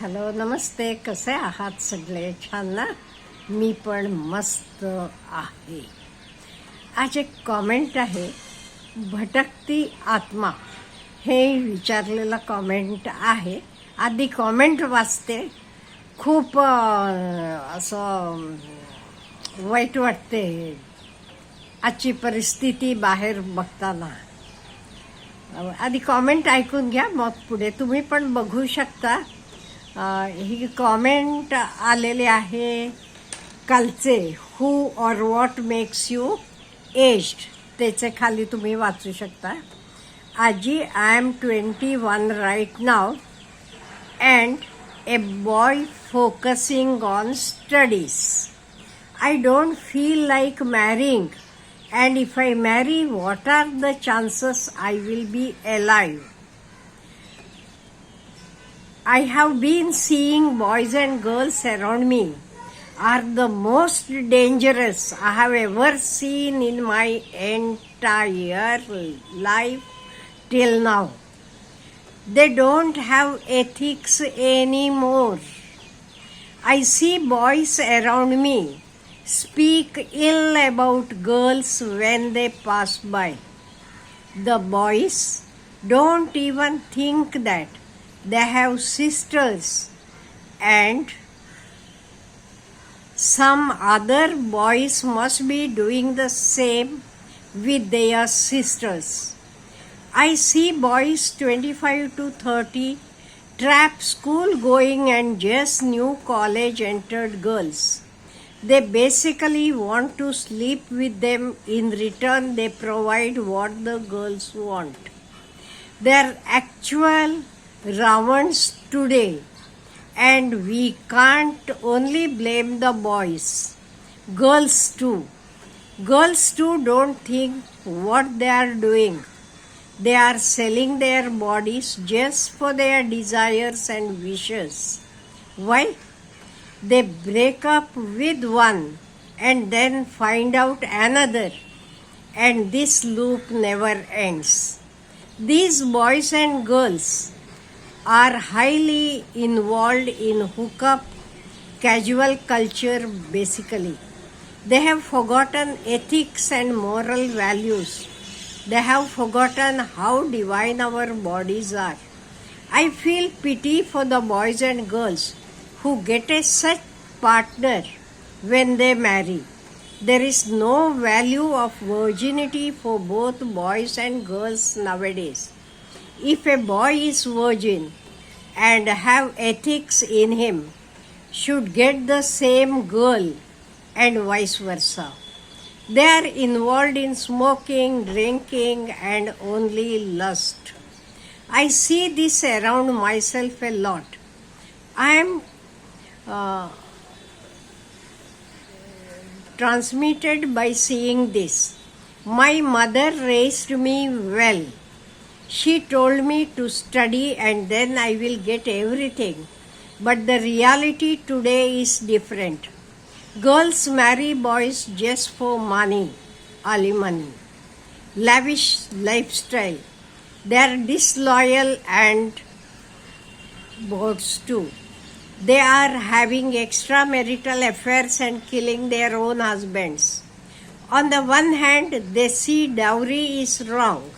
Hello नमस्ते. कसे आहात सगळे? छान ना? मी पण मस्त आहे. आज एक कॉमेंट आहे. भटकती आत्मा. हे विचारलेलं कॉमेंट आहे. आधी कॉमेंट वाचते. खूप असं वाईट वाटते आजची परिस्थिती बाहेर बघताना. आधी कॉमेंट ऐकून घ्या. मग पुढे तुम्ही पण बघू शकता. ही कॉमेंट आलेले आहे कालचे who or what makes you aged त्याचे खाली तुम्ही वाचू शकता. आजी I am twenty one right now and a boy focusing on studies I don't feel like marrying and if I marry what are the chances I will be alive I have been seeing boys and girls around me are the most dangerous I have ever seen in my entire life till now. They don't have ethics anymore. I see boys around me speak ill about girls when they pass by. The boys don't even think that they have sisters and some other boys must be doing the same with their sisters. I see boys 25 to 30 trap school going and just new college entered girls. They basically want to sleep with them. In return, they provide what the girls want. They're actual Ravans today, and we can't only blame the boys. Girls too. Girls too don't think what they are doing. They are selling their bodies just for their desires and wishes. Why? They break up with one and then find out another, and this loop never ends. These boys and girls are highly involved in hookup casual culture basically. They have forgotten ethics and moral values. They have forgotten how divine our bodies are. I feel pity for the boys and girls who get a such partner when they marry. There is no value of virginity for both boys and girls nowadays. If a boy is virgin and have ethics in him, should get the same girl and vice versa. They are involved in smoking, drinking, and only lust. I see this around myself a lot. I am uh, transmitted by seeing this. My mother raised me well. She told me to study and then I will get everything. But the reality today is different. Girls marry boys just for money, alimony, lavish lifestyle. They are disloyal and boats too. They are having extramarital affairs and killing their own husbands. On the one hand, they see dowry is wrong.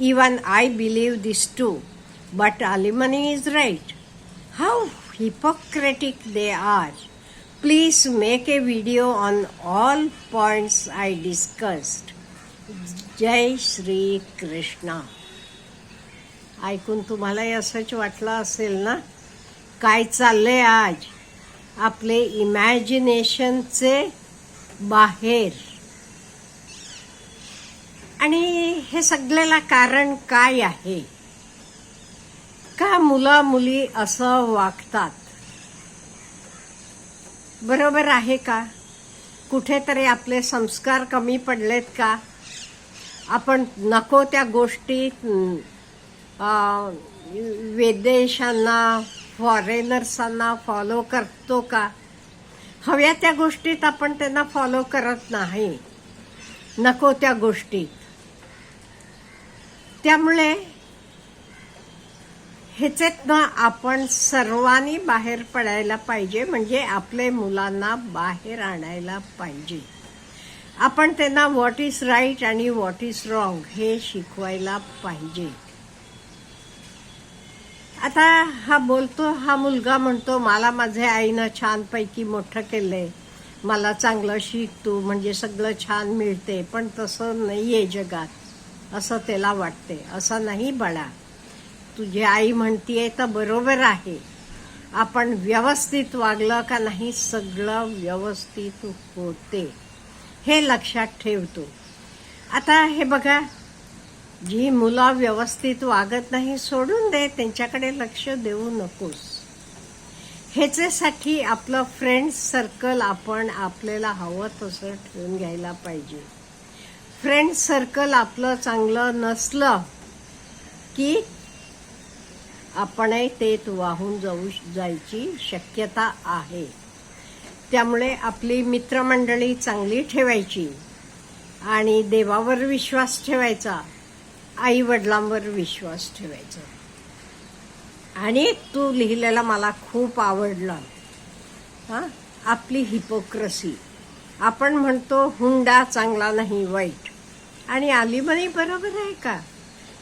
Even I believe this too. But alimony is right. How hypocritic they are. Please make a video on all points I discussed. जय श्री कृष्णा ऐकून तुम्हालाही असंच वाटलं असेल ना काय चाललंय आज आपले इमॅजिनेशनचे बाहेर आणि हे सगळ्याला कारण काय आहे? का मुला मुली असं वागतात? बरोबर आहे का? कुठेतरी आपले संस्कार कमी पडलेत का? आपण नको त्या गोष्टी विदेशांना फॉरेनर्सांना फॉलो करतो का? हव्या त्या गोष्टीत आपण त्यांना फॉलो करत नाही. नको त्या गोष्टीत. त्यामुळे ह्याच्यातनं आपण सर्वांनी बाहेर पडायला पाहिजे म्हणजे आपले मुलांना बाहेर आणायला पाहिजे. आपण त्यांना व्हॉट इज राईट आणि व्हॉट इज रॉंग हे शिकवायला पाहिजे. आता हा बोलतो हा मुलगा म्हणतो मला माझ्या आईनं छानपैकी मोठं केलंय. मला चांगलं शिक तू म्हणजे सगळं छान मिळते पण तसं नाहीये जगात. असं त्याला वाटते असं नाही बाळा. तुझी आई म्हणतीये तर बरोबर आहे. आपण व्यवस्थित वागलं का नाही सगळं व्यवस्थित होते. हे लक्षात ठेवतो. आता हे बघा जी मुलं व्यवस्थित वागत नाही सोडून दे त्यांच्याकडे लक्ष देऊ नकोस. ह्याच्यासाठी आपलं फ्रेंड सर्कल आपण आपल्याला हवं तसं ठेवून घ्यायला पाहिजे. फ्रेंड सर्कल आपलं चांगलं नसलं की आपणही तेत वाहून जाऊ जायची शक्यता आहे. त्यामुळे आपली मित्रमंडळी चांगली ठेवायची आणि देवावर विश्वास ठेवायचा आई वडिलांवर विश्वास ठेवायचा. आणि तू लिहिलेला मला खूप आवडलं. हां? आपली हिपोक्रसी. आपण म्हणतो हुंडा चांगला नाही वाईट. आणि अलिबानी बरोबर आहे का?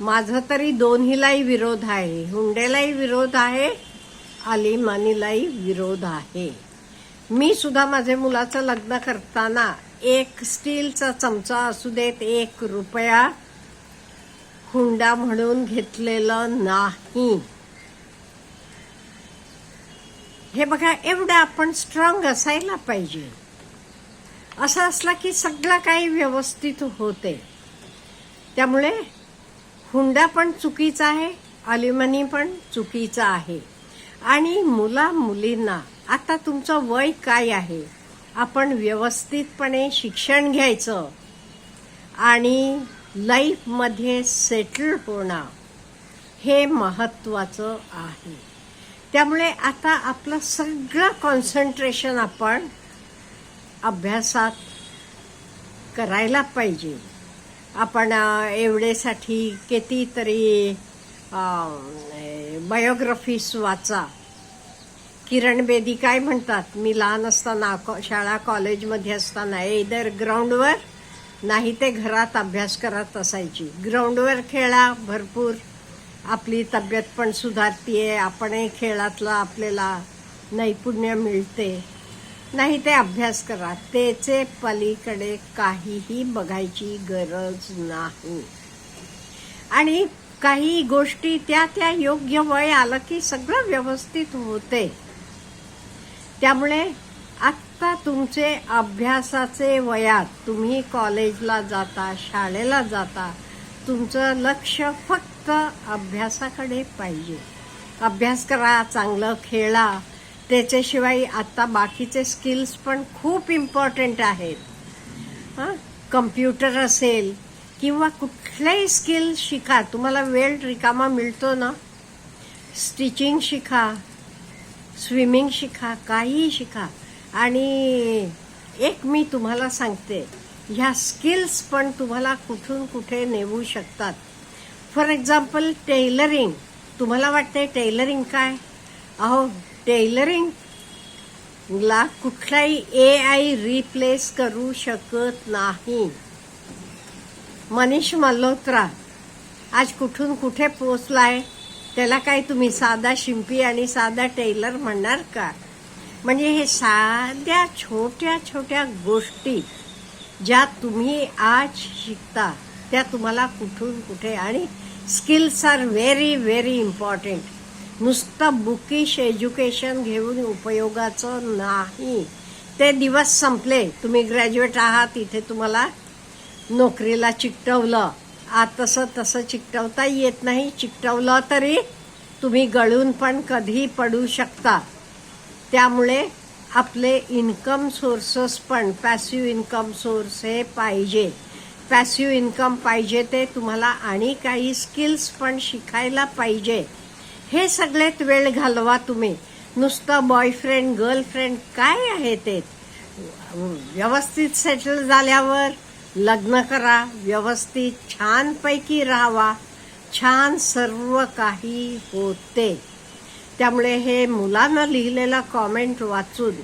माझं तरी दोन्हीलाही विरोध आहे. हुंडेलाही विरोध आहे अलिमानीलाही विरोध आहे. मी सुद्धा माझ्या मुलाचं लग्न करताना एक स्टीलचा चमचा असू देत एक रुपया हुंडा म्हणून घेतलेलं नाही. हे बघा एवढं आपण स्ट्रॉंग असायला पाहिजे. असं असलं की सगळं काही व्यवस्थित होते. त्यामुळे हुंडा पण चुकीचा आहे अलिमनी पण चुकीचा आहे. आणि मुला मुलींना आता तुमचं वय काय आहे? आपण व्यवस्थितपणे शिक्षण घ्यायचं. आणि लाईफमध्ये सेटल होणं हे महत्त्वाचं आहे. त्यामुळे आता आपलं सगळं कॉन्सन्ट्रेशन आपण अभ्यासात करायला पाहिजे. आपण एवढेसाठी कितीतरी बायोग्राफीस वाचा. किरण बेदी काय म्हणतात? मी लहान असताना कॉ- शाळा कॉलेजमध्ये असताना इधर ग्राउंडवर नाही ते घरात अभ्यास करत असायची. ग्राउंडवर खेळा भरपूर. आपली तब्येत पण सुधारतीये. आपणही खेळातलं आपल्याला नैपुण्य मिळते. नाही ते अभ्यास करा. त्याचे पलीकडे काहीही बघायची गरज नाही. आणि काही गोष्टी त्या त्या योग्य वय आलं की सगळं व्यवस्थित होते. त्यामुळे आत्ता तुमचे अभ्यासाचे वयात तुम्ही कॉलेजला जाता शाळेला जाता तुमचं लक्ष फक्त अभ्यासाकडे पाहिजे. अभ्यास करा चांगलं खेळा त्याच्याशिवाय आता बाकीचे स्किल्स पण खूप इम्पॉर्टंट आहेत. हां? कम्प्युटर असेल किंवा कुठलाही स्किल शिका. तुम्हाला वेळ रिकामा मिळतो ना? स्टिचिंग शिका स्विमिंग शिका काहीही शिका. आणि एक मी तुम्हाला सांगते ह्या स्किल्स पण तुम्हाला कुठून कुठे नेऊ शकतात. फॉर एक्झाम्पल टेलरिंग तुम्हाला वाटते टेलरिंग काय? अहो टेलरिंग? ला कुठलाही ए आय रिप्लेस करू शकत नाही. मनीष मल्होत्रा आज कुठून कुठे पोचलाय त्याला काय तुम्ही साधा शिंपी आणि साधा टेलर म्हणणार का? म्हणजे हे साध्या छोट्या छोट्या गोष्टी ज्या तुम्ही आज शिकता त्या तुम्हाला कुठून कुठे आणि skills are very very important नुसतं बुकिश एज्युकेशन घेऊन उपयोगाचं नाही. ते दिवस संपले. तुम्ही ग्रॅज्युएट आहात इथे तुम्हाला नोकरीला चिकटवलं. आ तसं तसं चिकटवता येत नाही. चिकटवलं तरी तुम्ही गळून पण कधी पडू शकता. त्यामुळे आपले इन्कम सोर्सेस पण पॅसिव्ह इन्कम सोर्स हे पाहिजे. पॅसिव्ह इन्कम पाहिजे ते तुम्हाला आणि काही स्किल्स पण शिकायला पाहिजे. हे सगळेत वेळ घालवा तुम्ही. नुसतं बॉयफ्रेंड गर्लफ्रेंड काय आहे ते? व्यवस्थित सेटल झाल्यावर लग्न करा व्यवस्थित छानपैकी राहावा. छान सर्व काही होते. त्यामुळे हे मुलांना लिहिलेला कॉमेंट वाचून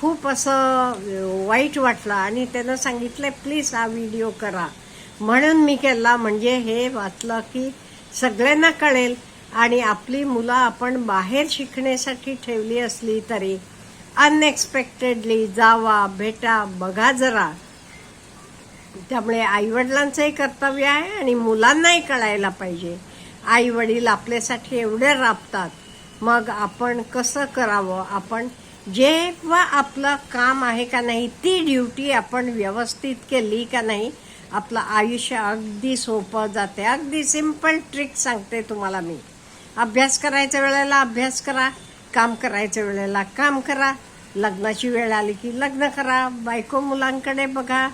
खूप असं वाईट वाटलं आणि त्यानं सांगितलं प्लीज हा व्हिडिओ करा. म्हणून मी केला म्हणजे हे वाचलं की सगळ्यांना कळेल आणि आपली मुलं आपण बाहेर शिकण्यासाठी ठेवली असली तरी अनएक्सपेक्टेडली जावा भेटा बघा जरा. त्यामुळे आईवडिलांचंही कर्तव्य आहे आणि मुलांनाही कळायला पाहिजे. आई वडील आपल्यासाठी एवढे राबतात. मग आपण कसं करावं? आपण जेव्हा आपलं काम आहे का नाही ती ड्युटी आपण व्यवस्थित केली का नाही आपलं आयुष्य अगदी सोपं जाते. अगदी सिंपल ट्रिक सांगते तुम्हाला मी. अभ्यास करायच्या वेळेला अभ्यास करा काम करायच्या वेळेला काम करा. लग्नाची वेळ आली की लग्न करा बायको मुलांकडे बघा.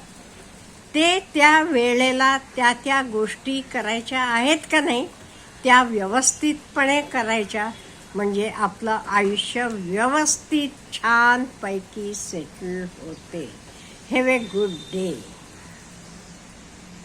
ते त्या वेळेला त्या त्या गोष्टी करायच्या आहेत का नाही त्या व्यवस्थितपणे करायच्या. म्हणजे आपलं आयुष्य व्यवस्थित छानपैकी सेटल होते. Have a good day